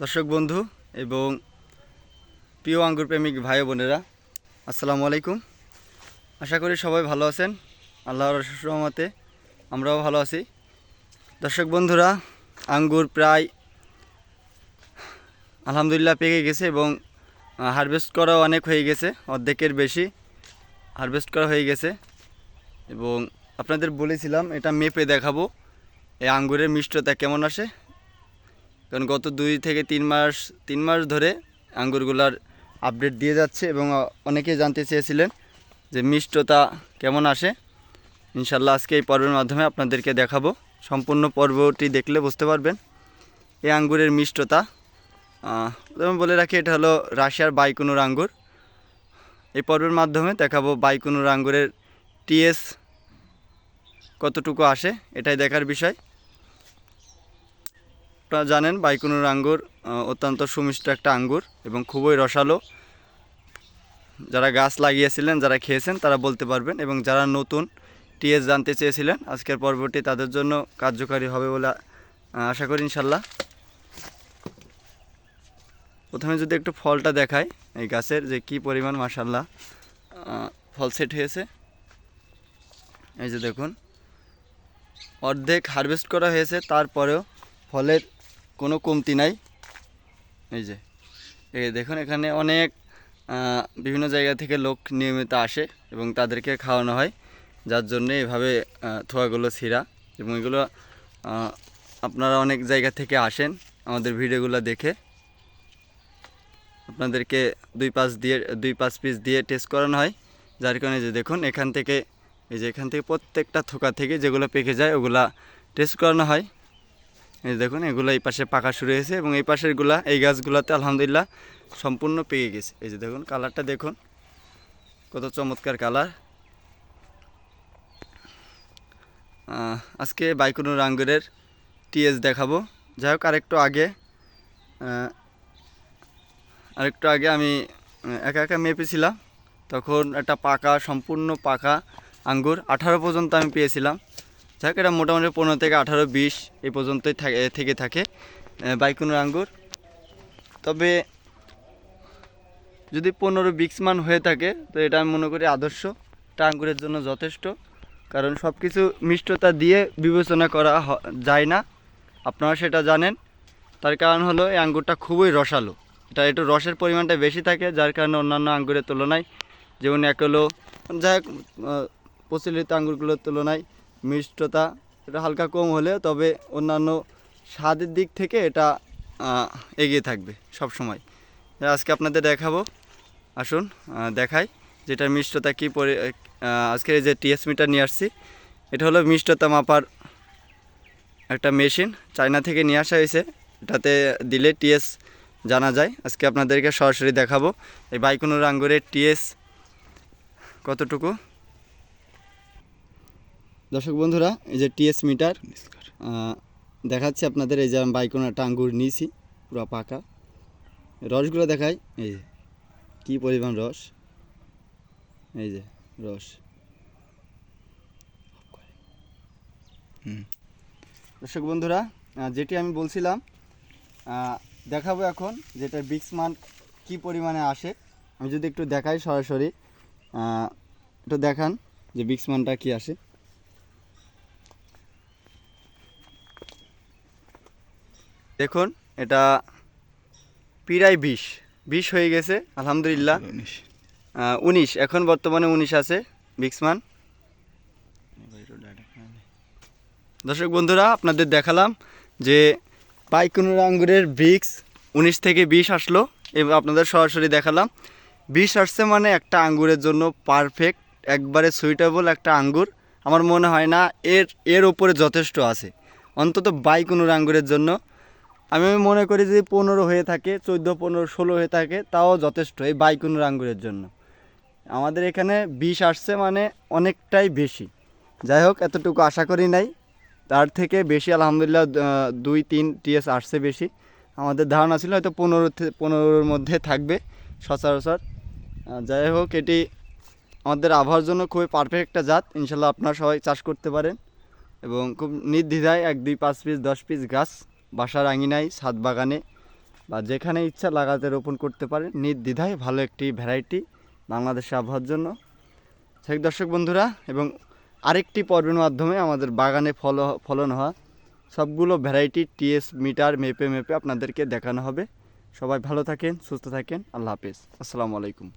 দর্শক বন্ধু এবং প্রিয় আঙ্গুর প্রেমিক ভাই বোনেরা, আসসালামু আলাইকুম। আশা করি সবাই ভালো আছেন। আল্লাহর রহমতে আমরাও ভালো আছি। দর্শক বন্ধুরা, আঙ্গুর প্রায় আলহামদুলিল্লাহ পেকে গেছে এবং হারভেস্ট করা অনেক হয়ে গেছে, অর্ধেকের বেশি হারভেস্ট করা হয়ে গেছে। এবং আপনাদের বলেছিলাম, এটা মেপে দেখাবো, এই আঙ্গুরের মিষ্টতা কেমন আসে। কারণ গত দুই থেকে তিন মাস তিন মাস ধরে আঙ্গুরগুলার আপডেট দিয়ে যাচ্ছে এবং অনেকে জানতে চেয়েছিলেন যে মিষ্টতা কেমন আসে। ইনশাল্লাহ আজকে এই পর্বের মাধ্যমে আপনাদেরকে দেখাবো। সম্পূর্ণ পর্বটি দেখলে বুঝতে পারবেন এই আঙ্গুরের মিষ্টতা। প্রথমে বলে রাখি, এটা হলো রাশিয়ার বাইকুনুর আঙ্গুর। এই পর্বের মাধ্যমে দেখাবো বাইকুনুর আঙ্গুরের টিএস কতটুকু আসে, এটাই দেখার বিষয়। আপনারা জানেন বাইকুনুর আঙ্গুর অত্যন্ত সুমিষ্ট একটা আঙ্গুর এবং খুবই রসালো। যারা গাছ লাগিয়েছিলেন, যারা খেয়েছেন, তারা বলতে পারবেন এবং যারা নতুন টিএস জানতে চেয়েছিলেন, আজকের পর্বটি তাদের জন্য কার্যকারী হবে বলে আশা করি ইনশাল্লাহ প্রথমে যদি একটু ফলটা দেখায় এই গাছের যে কি পরিমাণ মাসাল্লাহ ফল সেট হয়েছে। এই যে দেখুন, অর্ধেক হারভেস্ট করা হয়েছে, তারপরেও ফলের কোনো কমতি নাই। এই যে, এই দেখুন এখানে অনেক বিভিন্ন জায়গা থেকে লোক নিয়মিত আসে এবং তাদেরকে খাওয়ানো হয়। যার জন্য এভাবে থোয়াগুলো ছিঁড়া এবং এগুলো আপনারা অনেক জায়গা থেকে আসেন আমাদের ভিডিওগুলো দেখে। আপনাদেরকে দুই পাঁচ দিয়ে, দুই পাঁচ পিস দিয়ে টেস্ট করানো হয়। যার কারণে যে দেখুন এখান থেকে, এই যে এখান থেকে প্রত্যেকটা থোকা থেকে যেগুলো পেকে যায় ওগুলা টেস্ট করানো হয়। এই দেখুন, এগুলো এই পাশে পাকা শুরু হয়েছে এবং এই পাশেরগুলা এই গাছগুলোতে আলহামদুলিল্লাহ সম্পূর্ণ পেকে গেছে। এই যে দেখুন, কালারটা দেখুন, কত চমৎকার কালার। আজকে বাইকুনুর আঙ্গুরের টিএস দেখাবো। যাই হোক, আরেকটু আগে আরেকটু আগে আমি একা একা মেপেছিলাম তখন একটা পাকা সম্পূর্ণ পাকা আঙ্গুর, আঠারো পর্যন্ত আমি পেয়েছিলাম। হোক এটা মোটামুটি পনেরো থেকে আঠারো, বিশ এই পর্যন্তই থাকে থেকে থাকে বাইকুনুর আঙ্গুর। তবে যদি পনেরো বিক্স মান হয়ে থাকে, তো এটা আমি মনে করি আদর্শ। এটা আঙ্গুরের জন্য যথেষ্ট, কারণ সব কিছু মিষ্টতা দিয়ে বিবেচনা করা যায় না। আপনারা সেটা জানেন। তার কারণ হলো, এই আঙ্গুরটা খুবই রসালো। এটা একটু রসের পরিমাণটা বেশি থাকে, যার কারণে অন্যান্য আঙ্গুরের তুলনায়, যেমন একলো যাই হোক প্রচলিত আঙ্গুরগুলোর তুলনায় মিষ্টতা এটা হালকা কম হলে তবে অন্যান্য স্বাদের দিক থেকে এটা এগিয়ে থাকবে সব সময়। আজকে আপনাদের দেখাবো, আসুন দেখাই যেটার মিষ্টতা কী পরি এই যে টিএস মিটার নিয়ে আসছি, এটা হলো মিষ্টতা মাপার একটা মেশিন। চায়না থেকে নিয়ে আসা হয়েছে, এটাতে দিলে টিএস জানা যায়। আজকে আপনাদেরকে সরাসরি দেখাবো। এই বাইকুনুর আঙ্গুরের টিএস কতটুকু? দর্শক বন্ধুরা এই যে টিএস মিটার দেখাচ্ছি আপনাদের এই যে আমি বাইকুনার একটা আঙ্গুর নিয়েছি পুরো পাকা। রসগুলো দেখাই এই যে কী পরিমাণ রস। এই যে রস। দর্শক বন্ধুরা যেটি আমি বলছিলাম দেখাবো এখন যেটা বিক্স মান কী পরিমাণে আসে। আমি যদি একটু দেখাই সরাসরি একটু দেখান যে বিক্স মানটা কী আসে। দেখুন এটা প্রায় বিশ। বিশ হয়ে গেছে আলহামদুলিল্লাহ। উনিশ। এখন বর্তমানে উনিশ আছে বিক্সমান। দর্শক বন্ধুরা আপনাদের দেখালাম যে পাইকুনুর আঙ্গুরের ব্রিক্স উনিশ থেকে বিশ আসলো। এবং আপনাদের সরাসরি দেখালাম। বিশ আসছে মানে একটা আঙ্গুরের জন্য পারফেক্ট একবারে সুইটেবল একটা আঙ্গুর। আমার মনে হয় না এর এর ওপরে যথেষ্ট আছে। অন্তত বাইকুনুর আঙ্গুরের জন্য আমি মনে করি যদি পনেরো হয়ে থাকে, চোদ্দ, পনেরো, ষোলো হয়ে থাকে, তাও যথেষ্ট এই বাইকুনুর আঙ্গুরের জন্য। আমাদের এখানে বিষ আসছে মানে অনেকটাই বেশি। যাই হোক, এতটুকু আশা করি নাই। তার থেকে বেশি আলহামদুলিল্লাহ দুই, তিন টিএস আসছে বেশি। আমাদের ধারণা ছিল হয়তো পনেরো পনেরোর মধ্যে থাকবে সচরাচর। যাই হোক, এটি আমাদের আবহাওয়ার জন্য খুবই পারফেক্ট একটা জাত। ইনশাল্লাহ আপনারা সবাই চাষ করতে পারেন। এবং খুব নির্দ্বিধায় এক, দুই, পাঁচ পিস দশ পিস গাছ বাসার আঙিনায়, ছাদ বাগানে বা যেখানে ইচ্ছা লাগাতে রোপণ করতে পারেন। নির্দ্বিধায় ভালো একটি ভ্যারাইটি বাংলাদেশের আবহাওয়ার জন্য। সেই দর্শক বন্ধুরা, এবং আরেকটি পর্বের মাধ্যমে আমাদের বাগানে ফল, ফলন হওয়া সবগুলো ভ্যারাইটি টিএস মিটার মেপে মেপে আপনাদেরকে দেখানো হবে। সবাই ভালো থাকেন, সুস্থ থাকেন। আল্লাহ হাফেজ। আসসালামু আলাইকুম।